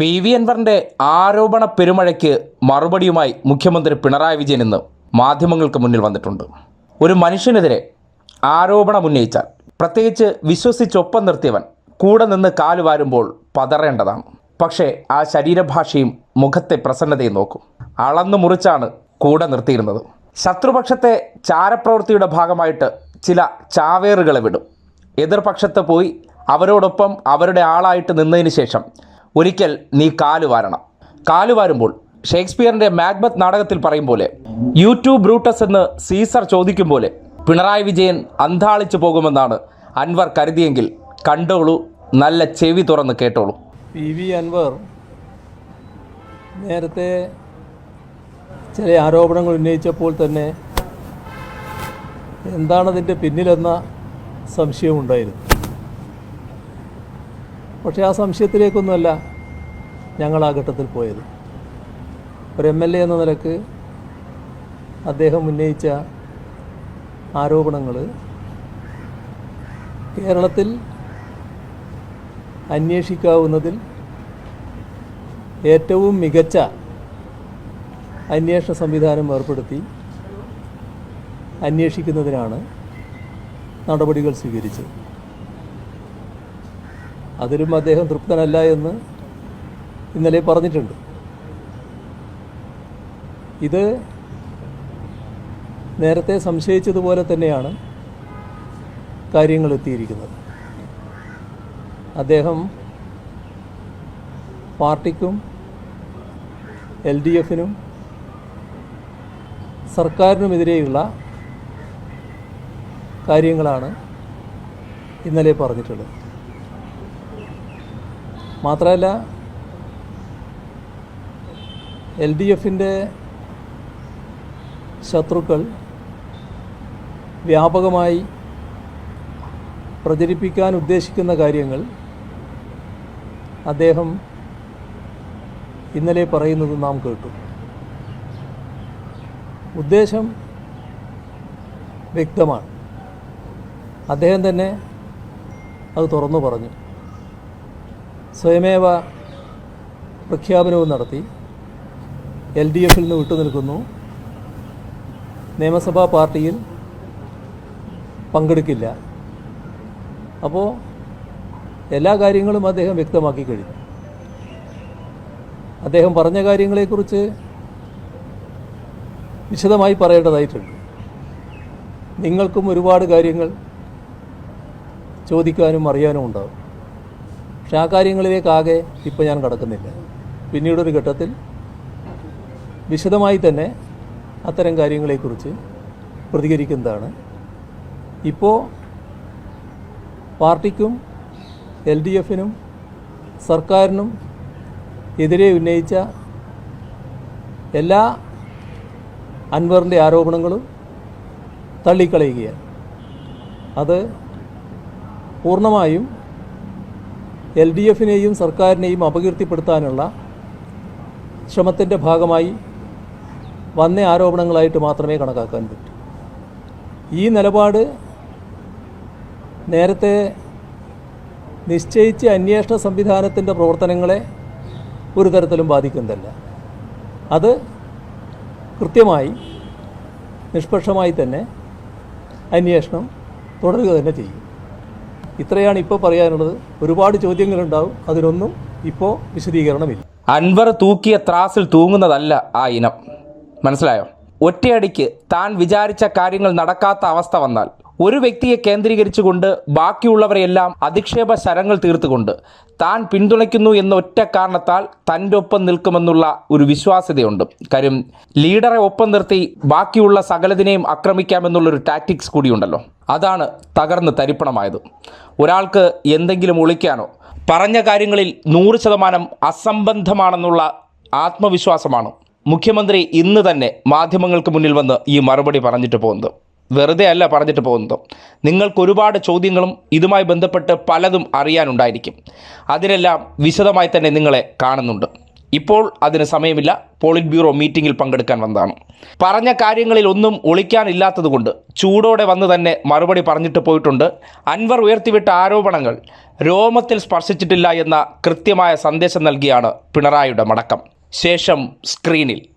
P V അൻവറിന്റെ ആരോപണ പെരുമഴയ്ക്ക് മറുപടിയുമായി മുഖ്യമന്ത്രി പിണറായി വിജയൻ ഇന്ന് മാധ്യമങ്ങൾക്ക് മുന്നിൽ വന്നിട്ടുണ്ട്. ഒരു മനുഷ്യനെതിരെ ആരോപണം ഉന്നയിച്ചാൽ പ്രത്യേകിച്ച് വിശ്വസിച്ചൊപ്പം നിർത്തിയവൻ കൂടെ നിന്ന് കാലുവാരുമ്പോൾ പതറേണ്ടതാണ്. പക്ഷേ ആ ശരീരഭാഷയും മുഖത്തെ പ്രസന്നതയും നോക്കും. അളന്നു മുറിച്ചാണ് കൂടെ നിർത്തിയിരുന്നത്. ശത്രുപക്ഷത്തെ ചാരപ്രവൃത്തിയുടെ ഭാഗമായിട്ട് ചില ചാവേറുകളെ വിടും. എതിർപക്ഷത്ത് പോയി അവരോടൊപ്പം അവരുടെ ആളായിട്ട് നിന്നതിന് ശേഷം ഒരിക്കൽ നീ കാലുവാരണം വാരണം. ഷേക്സ്പിയറിന്റെ മാഗ്ബത്ത് നാടകത്തിൽ പറയും പോലെ യൂട്യൂബ് ബ്രൂട്ടസ് എന്ന് സീസർ ചോദിക്കും പോലെ പിണറായി വിജയൻ അന്താളിച്ചു പോകുമെന്നാണ് അൻവർ കരുതിയെങ്കിൽ കണ്ടോളൂ നല്ല ചെവി തുറന്ന് കേട്ടോളൂ. പി വി അൻവർ നേരത്തെ ചില ആരോപണങ്ങൾ ഉന്നയിച്ചപ്പോൾ തന്നെ എന്താണതിന്റെ പിന്നിലെന്ന സംശയമുണ്ടായിരുന്നു. പക്ഷേ ആ സംശയത്തിലേക്കൊന്നുമല്ല ഞങ്ങൾ ആ ഘട്ടത്തിൽ പോയത്. ഒരു എം എൽ എ എന്ന നിലയ്ക്ക് അദ്ദേഹം ഉന്നയിച്ച ആരോപണങ്ങൾ കേരളത്തിൽ അന്വേഷിക്കാവുന്നതിൽ ഏറ്റവും മികച്ച അന്വേഷണ സംവിധാനം ഏർപ്പെടുത്തി അന്വേഷിക്കുന്നതിനാണ് നടപടികൾ സ്വീകരിച്ചത്. അതിലും അദ്ദേഹം തൃപ്തനല്ല എന്ന് ഇന്നലെ പറഞ്ഞിട്ടുണ്ട്. ഇത് നേരത്തെ സംശയിച്ചതുപോലെ തന്നെയാണ് കാര്യങ്ങൾ എത്തിയിരിക്കുന്നത് അദ്ദേഹം പാർട്ടിക്കും എൽ ഡി എഫിനും സർക്കാരിനുമെതിരെയുള്ള കാര്യങ്ങളാണ് ഇന്നലെ പറഞ്ഞിട്ടുള്ളത്. മാത്രമല്ല എൽ ഡി എഫിന്റെ ശത്രുക്കൾ വ്യാപകമായി പ്രചരിപ്പിക്കാൻ ഉദ്ദേശിക്കുന്ന കാര്യങ്ങൾ അദ്ദേഹം ഇന്നലെ പറയുന്നത് നാം കേട്ടു. ഉദ്ദേശം വ്യക്തമാണ്. അദ്ദേഹം തന്നെ അത് തുറന്നു പറഞ്ഞു. സ്വയമേവ പ്രഖ്യാപനവും നടത്തി. എൽ ഡി എഫിൽ നിന്ന് വിട്ടുനിൽക്കുന്നു. നിയമസഭാ പാർട്ടിയിൽ പങ്കെടുക്കില്ല. അപ്പോൾ എല്ലാ കാര്യങ്ങളും അദ്ദേഹം വ്യക്തമാക്കി കഴിഞ്ഞു. അദ്ദേഹം പറഞ്ഞ കാര്യങ്ങളെക്കുറിച്ച് വിശദമായി പറയേണ്ടതായിട്ടുണ്ട്. നിങ്ങൾക്കും ഒരുപാട് കാര്യങ്ങൾ ചോദിക്കാനും അറിയാനും ഉണ്ടാവും. പക്ഷെ ആ കാര്യങ്ങളിലേക്കാകെ ഇപ്പോൾ ഞാൻ കടക്കുന്നില്ല. പിന്നീടൊരു ഘട്ടത്തിൽ വിശദമായി തന്നെ അത്തരം കാര്യങ്ങളെക്കുറിച്ച് പ്രതികരിക്കുന്നതാണ്. ഇപ്പോൾ പാർട്ടിക്കും എൽ ഡി എഫിനും സർക്കാരിനും എതിരെ ഉന്നയിച്ച എല്ലാ അൻവറിന്റെ ആരോപണങ്ങളും തള്ളിക്കളയുകയാണ്. അത് പൂർണമായും എൽ ഡി എഫിനെയും സർക്കാരിനെയും അപകീർത്തിപ്പെടുത്താനുള്ള ശ്രമത്തിന്റെ ഭാഗമായി വന്ന ആരോപണങ്ങളായിട്ട് മാത്രമേ കണക്കാക്കാൻ പറ്റൂ. ഈ നിലപാട് നേരത്തെ നിശ്ചയിച്ച അന്വേഷണ സംവിധാനത്തിന്റെ പ്രവർത്തനങ്ങളെ ഒരു തരത്തിലും ബാധിക്കുന്നതല്ല. അത് കൃത്യമായി നിഷ്പക്ഷമായി തന്നെ അന്വേഷണം തുടരുക തന്നെ ചെയ്യും. ഇത്രയാണ് ഇപ്പോൾ പറയാനുള്ളത്. ഒരുപാട് ചോദ്യങ്ങളുണ്ടാവും. അതിനൊന്നും ഇപ്പോൾ വിശദീകരണമില്ല. അൻവർ തൂക്കിയ ത്രാസിൽ തൂങ്ങുന്നതല്ല ആ ഇനം. മനസ്സിലായോ? ഒറ്റയടിക്ക് താൻ വിചാരിച്ച കാര്യങ്ങൾ നടക്കാത്ത അവസ്ഥ വന്നാൽ ഒരു വ്യക്തിയെ കേന്ദ്രീകരിച്ചുകൊണ്ട് ബാക്കിയുള്ളവരെയെല്ലാം അധിക്ഷേപ ശരങ്ങൾ തീർത്തുകൊണ്ട് താൻ പിന്തുണയ്ക്കുന്നു എന്ന ഒറ്റ കാരണത്താൽ തന്റെ ഒപ്പം നിൽക്കുമെന്നുള്ള ഒരു വിശ്വാസ്യതയുണ്ട്. കാര്യം ലീഡറെ ഒപ്പം നിർത്തി ബാക്കിയുള്ള സകലതിനെയും ആക്രമിക്കാമെന്നുള്ളൊരു ടാക്ടിക്സ് കൂടിയുണ്ടല്ലോ. അതാണ് തകർന്ന് തരിപ്പണമായത്. ഒരാൾക്ക് എന്തെങ്കിലും ഒളിക്കാനോ പറഞ്ഞ കാര്യങ്ങളിൽ നൂറ് ശതമാനം അസംബന്ധമാണെന്നുള്ള ആത്മവിശ്വാസമാണ് മുഖ്യമന്ത്രി ഇന്ന് തന്നെ മാധ്യമങ്ങൾക്ക് മുന്നിൽ വന്ന് ഈ മറുപടി പറഞ്ഞിട്ട് പോകുന്നത്. വെറുതെ അല്ല പറഞ്ഞിട്ട് പോകുന്നത്. നിങ്ങൾക്ക് ഒരുപാട് ചോദ്യങ്ങളും ഇതുമായി ബന്ധപ്പെട്ട് പലതും അറിയാനുണ്ടായിരിക്കും. അതിനെല്ലാം വിശദമായി തന്നെ നിങ്ങളെ കാണുന്നുണ്ട്. ഇപ്പോൾ അതിന് സമയമില്ല. പോളിറ്റ് ബ്യൂറോ മീറ്റിംഗിൽ പങ്കെടുക്കാൻ വന്നതാണ്. പറഞ്ഞ കാര്യങ്ങളിൽ ഒന്നും ഒളിക്കാനില്ലാത്തതുകൊണ്ട് ചൂടോടെ വന്ന് തന്നെ മറുപടി പറഞ്ഞിട്ട് പോയിട്ടുണ്ട്. അൻവർ ഉയർത്തിവിട്ട ആരോപണങ്ങൾ രോമത്തിൽ സ്പർശിച്ചിട്ടില്ല എന്ന കൃത്യമായ സന്ദേശം നൽകിയാണ് പിണറായിയുടെ മടക്കം. ശേഷം സ്ക്രീനിൽ.